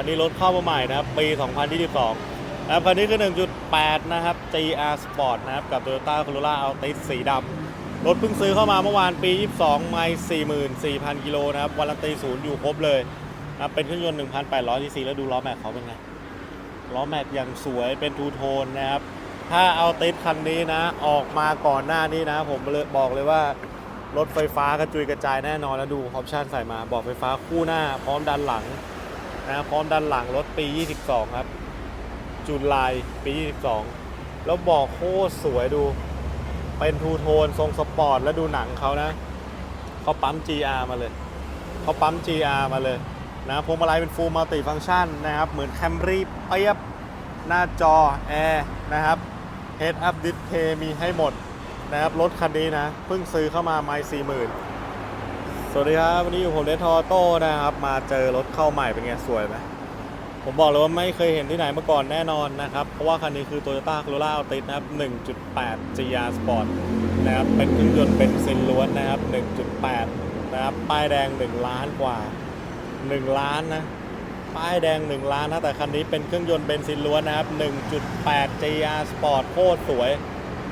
คันนี้รถเข้ามาใหม่นะครับ ปี 2022นะครับคันนี้คือ 1.8 นะครับ GR Sport นะครับ กับ Toyota Corolla Altis สีดำรถเพิ่งซื้อเข้ามาเมื่อวานปี 22 ไม่44,000 กิโลนะครับวารันตีศูนย์อยู่ครบเลยนะเป็นเครื่องยนต์ 1,800 cc แล้วดูล้อแม็กเขาเป็นไงล้อแม็กอย่างสวยเป็นทูโทนนะครับ ถ้าเอาติดคันนี้นะ ออกมาก่อนหน้านี้นะ ผมเลยบอกเลยว่ารถไฟฟ้ากระจุยกระจายแน่นอนแล้วดูออปชั่นใส่มาบอกไฟฟ้าคู่หน้า พร้อมดันหลัง นะพร้อมดันหลังรถปี 22 ครับจูนไลน์ปี 22 แล้วบอกโคตรสวยดู เป็นทูโทนทรงสปอร์ต แล้วดูหนังเขานะ เขาปั๊ม GR มาเลย เขาปั๊ม GR มาเลยนะพวงมาลัยเป็นฟูลมัลติฟัง c t ชันนะครับ เหมือนแคมรี่เปียบหน้าจอแอร์นะครับ Head Up Display มีให้หมดนะครับ รถคันนี้นะ เพิ่งซื้อเข้ามาไม่สี่หมื่น สวัสดีครับวันนี้อยู่ผมเดทอโต้นะครับ มาเจอรถเข้าใหม่เป็นไงสวยไหมผมบอกเลยว่าไม่เคยเห็นที่ไหนมาก่อนแน่นอนนะครับ เพราะว่าคันนี้คือ Toyota Corolla Altis นะครับ 1.8 GR Sport นะครับเป็นเครื่องยนต์เป็นซินล้วนนะครับ 1.8 นะครับ ป้ายแดง 1 ล้านกว่า 1 ล้านนะ ป้ายแดง 1 ล้านนะแต่คันนี้เป็นเครื่องยนต์เบนซินล้วนนะครับ 1.8 GR Sport โคตรสวย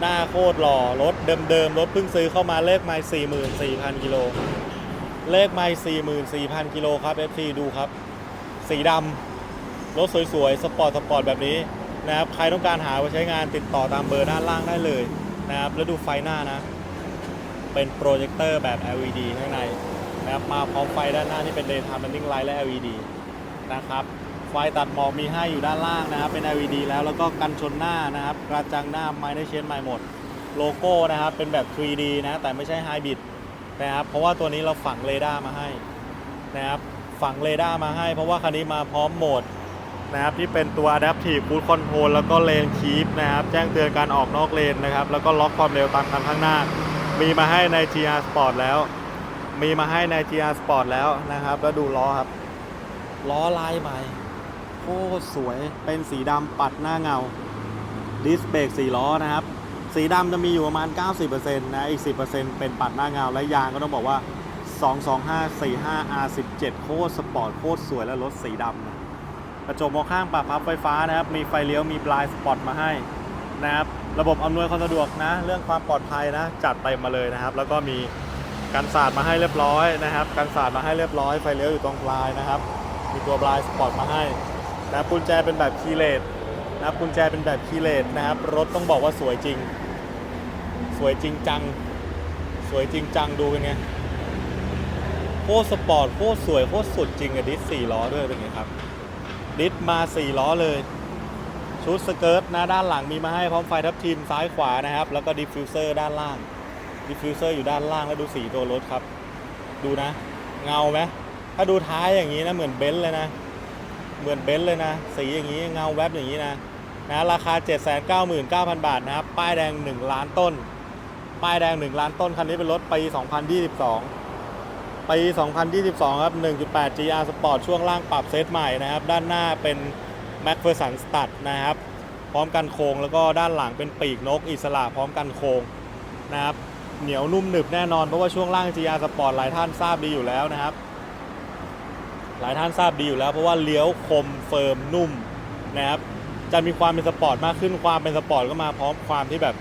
หน้าโคตรหล่อรถเดิมๆรถเพิ่งซื้อเข้ามาเลขไม่44,000กิโล เลขไม่44,000 กิโลครับ FC ดูครับ สีดำรถสวยๆ สปอร์ต สปอร์ต แบบนี้นะครับ ใครต้องการหาไว้ใช้งานติดต่อตามเบอร์ด้านล่างได้เลยนะครับ แล้วดูไฟหน้านะ เป็นโปรเจคเตอร์แบบ LED ข้างในนะครับ มาพร้อมไฟด้านหน้าที่เป็น daytime running light และ LED นะครับ ไฟตัดหมอกมีให้อยู่ด้านล่างนะครับ เป็น LED แล้ว แล้วก็กันชนหน้านะครับ กระจังหน้าไม้ได้เชนใหม่หมด โลโก้นะครับ เป็นแบบ 3D นะ แต่ไม่ใช่ไฮบริด นะครับเพราะว่าตัวนี้เราฝังเรดาร์มาให้นะครับฝังเรดาร์มาให้ เพราะว่าคันนี้มาพร้อมโหมดนะครับที่เป็นตัว Adaptive Cruise Control แล้วก็ Lane Keep นะครับแจ้งเตือนการออกนอกเลนนะครับแล้วก็ล็อกความเร็วตามคันข้างหน้า มีมาให้ใน GR Sport แล้ว มีมาให้ใน GR Sport แล้วนะครับแล้วดูล้อครับ ล้อลายใหม่โคตรสวยเป็นสีดำปัดหน้าเงาดิสเบรกสีล้อนะครับ สีดำจะมีอยู่ประมาณ 90%นะอีก 10%เป็นปัดหน้าเงาและยางก็ต้องบอกว่า 225 45 R17 โคตรสปอร์ตโคตรสวยและรถสีดำนะกระจกมองข้างปรับพับไฟฟ้านะครับ มีไฟเลี้ยวมีบลายสปอร์ตมาให้นะครับระบบอำนวยความสะดวกนะ เรื่องความปลอดภัยนะ จัดเต็มมาเลยนะครับ แล้วก็มีกันสาดมาให้เรียบร้อยนะครับกันสาดมาให้เรียบร้อยไฟเลี้ยวอยู่ตรงปลายนะครับ มีตัวบลายสปอร์ตมาให้นะครับกุญแจเป็นแบบคีย์เลสนะครับกุญแจเป็นแบบคีย์เลสนะครับรถต้องบอกว่าสวยจริง สวยจริงจัง สวยจริงจังดูเป็นไงโคตรสปอร์ตโคตรสวยโคตรสุดจริงอะดิสสี่ล้อด้วยเป็นไงครับ ดิสมาสี่ล้อเลย ชุดสเกิร์ตนะด้านหลังมีมาให้พร้อมไฟทับทิมซ้ายขวานะครับ แล้วก็ดิฟฟิวเซอร์ด้านล่าง ดิฟฟิวเซอร์อยู่ด้านล่างแล้วดูสีตัวรถครับ ดูนะ เงาไหมถ้าดูท้ายอย่างนี้นะเหมือนเบนซ์เลยนะ เหมือนเบนซ์เลยนะ สีอย่างนี้เงาแวบอย่างนี้นะนะราคา 799,000 บาทนะครับ ป้ายแดง 1 ล้านต้น ป้ายแดง 1 ล้านต้น คันนี้เป็นรถปี 2022 ปี 2022 ครับ 1.8 GR Sport ช่วงล่างปรับเซตใหม่นะครับ ด้านหน้าเป็น m a c p h e r s o n Stud นะครับ พร้อมกันโครงแล้วก็ด้านหลังเป็นปีกนกอิสระพร้อมกันโครงนะครับ เหนียวนุ่มหนึบแน่นอนเพราะว่าช่วงล่าง GR Sport หลายท่านทราบดีอยู่แล้วนะครับ หลายท่านทราบดีอยู่แล้วเพราะว่าเลี้ยวคมเฟิร์มนุ่มนะครับจะมีความเป็นสปอร์ตมากขึ้นความเป็นสปอร์ตก็มาพร้อมความที่แบบ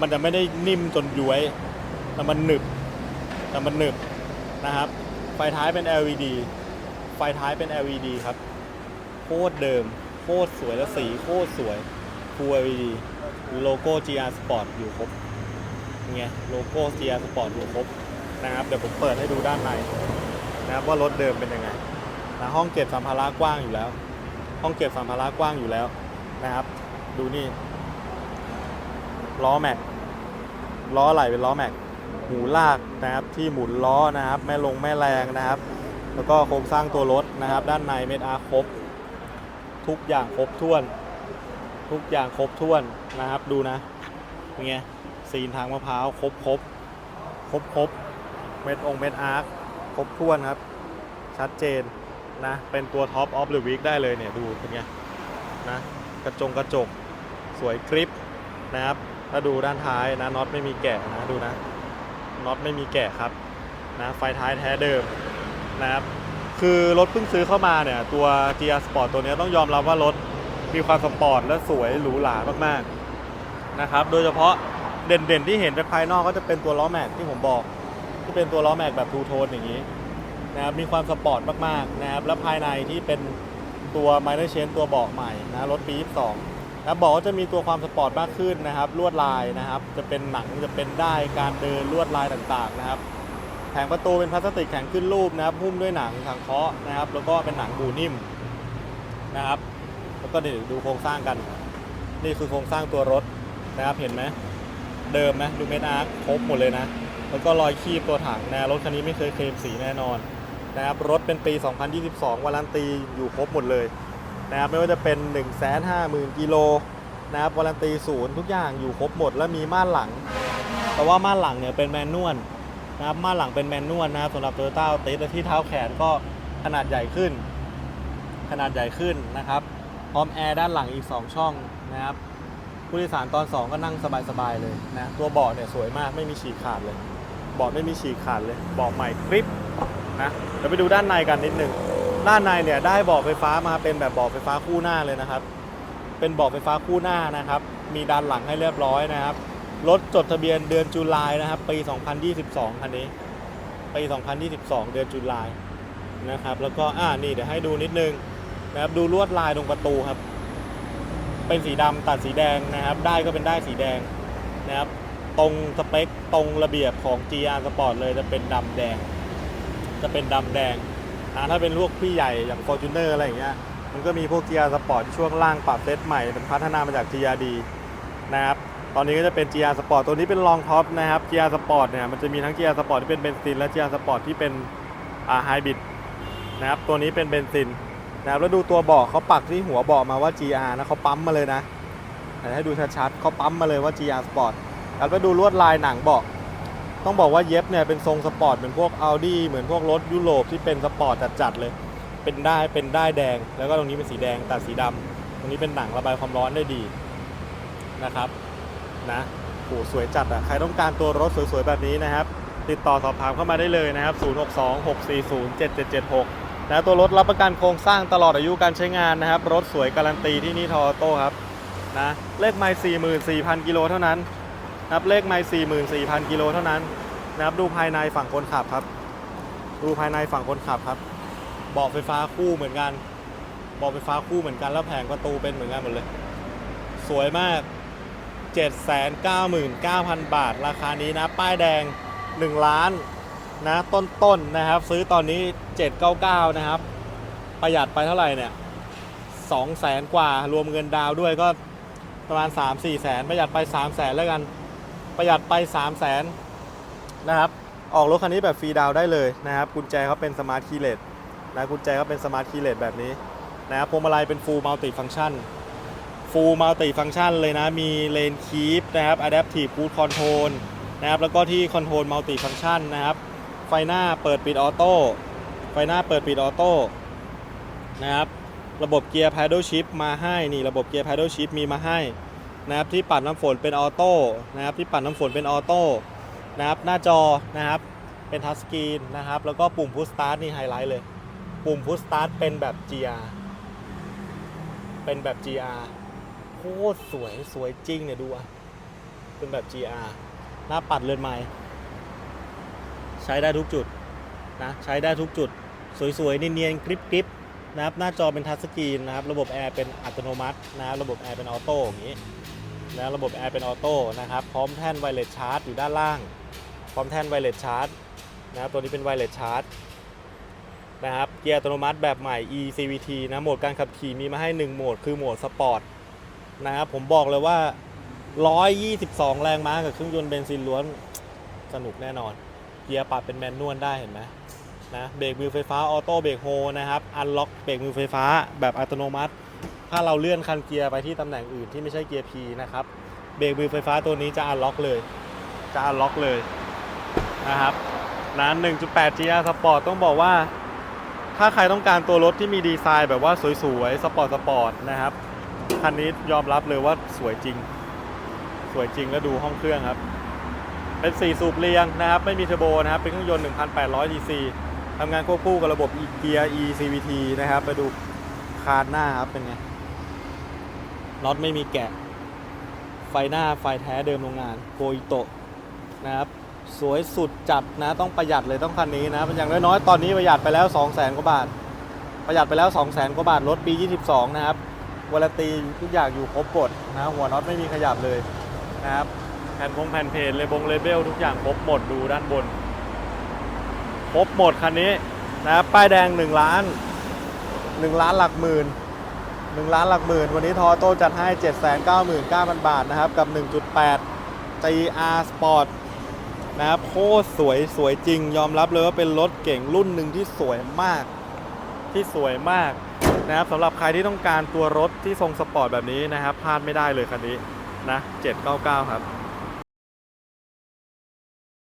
มันจะไม่ได้นิ่มจนย้วย แต่มันหนึบ แต่มันหนึบนะครับ ไฟท้ายเป็น LED ไฟท้ายเป็น LED ครับ โคตรเดิม โคตรสวยและสีโคตรสวย Full LED โลโก้ GR Sport อยู่ครบไงโลโก้ GR Sport อยู่ครบนะครับ เดี๋ยวผมเปิดให้ดูด้านในนะครับว่ารถเดิมเป็นยังไงนะห้องเก็บสัมภาระกว้างอยู่แล้ว ห้องเก็บสัมภาระกว้างอยู่แล้วนะครับ ดูนี่ ล้อแม็กล้อไหลเป็นล้อแม็กหูลากนะครับที่หมุนล้อนะครับ แม่ลงแม่แรงนะครับ แล้วก็โครงสร้างตัวรถนะครับ ด้านในเม็ดอาร์ครบ ทุกอย่างครบถ้วน ทุกอย่างครบถ้วนนะครับ ดูนะเป็นไงซีนทางมะพร้าวครบครบครบครบเม็ดองค์เม็ดอาร์คครบถ้วนครับ ชัดเจนนะเป็นตัวท็อปออฟหรือวิกได้เลยเนี่ยดูเป็นไงนะกระจงกระจกสวยกริปนะครับ ถ้าดูด้านท้ายนะน็อตไม่มีแกะนะดูนะน็อตไม่มีแกะครับนะไฟท้ายแท้เดิมนะครับคือรถเพิ่งซื้อเข้ามาเนี่ยตัว GR Sport ตัวนี้ต้องยอมรับว่ารถมีความสปอร์ตและสวยหรูหรามากๆนะครับโดยเฉพาะเด่นๆที่เห็นจากภายนอกก็จะเป็นตัวล้อแม็กที่ผมบอกที่เป็นตัวล้อแม็กแบบทูโทนอย่างนี้นะครับมีความสปอร์ตมากๆนะครับและภายในที่เป็นตัวไมเนอร์เชนตัวเบาะใหม่นะรถปี 22 นะครับบอกว่าจะมีตัวความสปอร์ตมากขึ้นนะครับ ลวดลายนะครับ จะเป็นหนังจะเป็นได้การเดินลวดลายต่างๆนะครับ แผงประตูเป็นพลาสติกแข็งขึ้นรูปนะครับหุ้มด้วยหนังทางเคาะนะครับ แล้วก็เป็นหนังบูนิ่มนะครับ แล้วก็เดี๋ยวดูโครงสร้างกัน นี่คือโครงสร้างตัวรถนะครับเห็นไหมเดิมไหมดูเม็ดอาร์คครบหมดเลยนะแล้วก็รอยคีบตัวถังนะรถคันนี้ไม่เคยเคลมสีแน่นอนนะครับรถเป็นปี 2022วารันตีอยู่ครบหมดเลย นะครับไม่ว่าจะเป็น 1 5 0 0 0 0กิโลนะครับวารันตีศูนย์ทุกอย่างอยู่ครบหมดแล้วมีม่านหลัง แต่ว่าม่านหลังเนี่ยเป็นแมนนวลนะครับม่านหลังเป็นแมนนวลนะครับสำหรับ Toyota a l t i s และที่เท้าแขนก็ขนาดใหญ่ขึ้น ขนาดใหญ่ขึ้นนะครับ พร้อมแอร์ด้านหลังอีก 2 ช่องนะครับผู้โดยสารตอน 2 ก็นั่งสบายๆเลยนะตัวเบาะเนี่ยสวยมากไม่มีฉีกขาดเลยเบาะไม่มีฉีกขาดเลยเบาะใหม่กริปนะเดี๋ยวไปดูด้านในกันนิดนึง ด้านในเนี่ยได้บาะไฟฟ้ามาเป็นแบบบาะไฟฟ้าคู่หน้าเลยนะครับ เป็นบาะไฟฟ้าคู่หน้านะครับ มีด้านหลังให้เรียบร้อยนะครับรถจดทะเบียนเดือนจุลายนะครับ ปี 2022 คันนี้ ปี 2022 เดือนจุลายนะครับ แล้วก็อ่านี่เดี๋ยวให้ดูนิดนึงนะครับ ดูลวดลายตรงประตูครับ เป็นสีดำตัดสีแดงนะครับ ได้ก็เป็นได้สีแดงนะครับ ตรงสเปคตรงระเบียบของ GR Sport เลยจะเป็นดำแดง จะเป็นดำแดง อ่าถ้าเป็นพวกพี่ใหญ่อย่าง Fortuner อะไรอย่างเงี้ยมันก็มีพวก GR Sport ที่ช่วงล่างปรับเซตใหม่เป็นพัฒนามาจาก GRD นะครับตอนนี้ก็จะเป็น GR Sport ตัวนี้เป็นรองท็อปนะครับ GR Sport เนี่ยมันจะมีทั้ง GR Sport ที่เป็นเบนซินและ GR Sport ที่เป็นอ่าไฮบริดนะครับตัวนี้เป็นเบนซินนะครับแล้วดูตัวเบาะเขาปักที่หัวเบาะมาว่า GR นะเขาปั๊มมาเลยนะให้ดูชัดๆเขาปั๊มมาเลยว่า GR Sport แล้วก็ดูลวดลายหนังเบาะ ต้องบอกว่าเย็บเนี่ยเป็นทรงสปอร์ตเหมือนพวก Audi เหมือนพวกรถยุโรปที่เป็นสปอร์ตจัดๆเลย เป็นได้เป็นได้แดง แล้วก็ตรงนี้เป็นสีแดงตัดสีดำตรงนี้เป็นหนังระบายความร้อนได้ดีนะครับนะโหสวยจัดอะใครต้องการตัวรถสวยๆแบบนี้นะครับ ติดต่อสอบถามเข้ามาได้เลยนะครับ 0626407776 นะตัวรถรับประกันโครงสร้างตลอดอายุการใช้งานนะครับ รถสวยการันตีที่นี่ทอโต้ครับนะเลขไมล์44,000 กิโลเท่านั้น ครับเลขไมล์44,000 กิโลเท่านั้นนะครับดูภายในฝั่งคนขับครับ ดูภายในฝั่งคนขับครับเบาะไฟฟ้าคู่เหมือนกันเบาะไฟฟ้าคู่เหมือนกันแล้วแผงประตูเป็นเหมือนกันหมดเลย สวยมาก 799,000 บาท ราคานี้นะ ป้ายแดง 1 ล้านนะต้นๆนะครับ ซื้อตอนนี้ 799 นะครับ ประหยัดไปเท่าไหร่เนี่ย2แสนกว่ารวมเงินดาวด้วยก็ประมาณ 3-4แสนประหยัดไป 3 แสนแล้วกัน ประหยัดไป3แสนนะครับ ออกรถคันนี้แบบฟรีดาวได้เลยนะครับ กุญแจเขาเป็นสมาร์ทคีย์เลสนะกุญแจเขาเป็นสมาร์ทคีย์เลสแบบนี้นะครับพวงมาลัยเป็นฟูลมัลติฟัง c t ชันฟูลมัลติฟัง c t ชันเลยนะ มีเลนคีปนะครับ Adaptive Cruise Control นะครับ แล้วก็ที่คอนโทรลมัลติฟัง c t ชันนะครับ ไฟหน้าเปิดปิดออโต้ ไฟหน้าเปิดปิดออโต้นะครับ ระบบเกียร์ Paddle Shift มาให้ นี่ระบบเกียร์ Paddle Shift มีมาให้ นะครับที่ปัดน้ำฝนเป็นออโต้นะครับที่ปัดน้ำฝนเป็นออโต้นะครับหน้าจอนะครับเป็นทัชสกรีนนะครับแล้วก็ปุ่มพุชสตาร์ทนี่ไฮไลท์เลย ปุ่มพุชสตาร์ทเป็นแบบ GR เป็นแบบ GR โคตรสวยสวยจริงเนี่ยดูอะเป็นแบบ GR หน้าปัดเรือนไม้ใช้ได้ทุกจุดนะใช้ได้ทุกจุด สวยๆเนียนๆกริบๆนะครับหน้าจอเป็นทัชสกรีนนะครับ ระบบแอร์เป็นอัตโนมัตินะครับระบบแอร์เป็นออโต้อย่างนี้ นะระบบแอร์เป็นออโต้นะครับพร้อมแท่นไวเลสชาร์จอยู่ด้านล่าง พร้อมแท่นไวเลสชาร์จนะครับตัวนี้เป็นไวเลสชาร์จนะครับเกียร์อัตโนมัติแบบใหม่ eCVT นะโหมดการขับขี่มีมาให้ 1 โหมด คือโหมดสปอร์ตนะครับผมบอกเลยว่า 122 แรงม้ากับเครื่องยนต์เบนซินล้วนสนุกแน่นอน เกียร์ปรับเป็นแมนนวลได้เห็นไหมนะเบรกมือไฟฟ้าออโต้เบรกโฮนะครับอันล็อกเบรกมือไฟฟ้าแบบอัตโนมัติ ถ้าเราเลื่อนคันเกียร์ไปที่ตำแหน่งอื่นที่ไม่ใช่เกียร์ P นะครับเบรกมือไฟฟ้าตัวนี้จะอันล็อกเลย จะอันล็อกเลยนะครับนะ1.8 GR Sport ต้องบอกว่า ถ้าใครต้องการตัวรถที่มีดีไซน์แบบว่าสวยๆ สปอร์ตสปอร์ตนะครับ คันนี้ยอมรับเลยว่าสวยจริง สวยจริงแล้วดูห้องเครื่องครับ เป็น 4 สูบเรียงนะครับ ไม่มีเทอร์โบนะครับ เป็นเครื่องยนต์ 1,800 cc ทำงานควบคู่กับระบบเกียร์ eCVT นะครับ ไปดูคานหน้าครับเป็นไง น็อตไม่มีแกะ ไฟหน้าไฟแท้เดิมโรงงานโกอิโตะนะครับ สวยสุดจัดนะต้องประหยัดเลยต้องคันนี้นะอย่างน้อยๆตอนนี้ประหยัดไปแล้ว 2 0 0แสนกว่าบาท ประหยัดไปแล้ว 2 0 0แสนกว่าบาทรถปี 22 นะครับวารันตีทุกอย่างอยู่ครบกดนะหัวน็อตไม่มีขยับเลยนะครับแผ่นพงแผ่นเพจเลยบงเลเบลทุกอย่างครบหมดดูด้านบนครบหมดคันนี้นะครับป้ายแดง 1 ล้าน 1 ล้านหลักหมื่น 1ล้านหลักหมื่น วันนี้ทอโต้จัดให้ 799,000 บาทนะครับ กับ 1.8 GR Sport นะครับโคตรสวยสวยจริง ยอมรับเลยว่าเป็นรถเก่งรุ่นหนึ่งที่สวยมาก ที่สวยมากนะครับสำหรับใครที่ต้องการตัวรถที่ทรงสปอร์ตแบบนี้นะครับพลาดไม่ได้เลยคันนี้นะ799 ครับ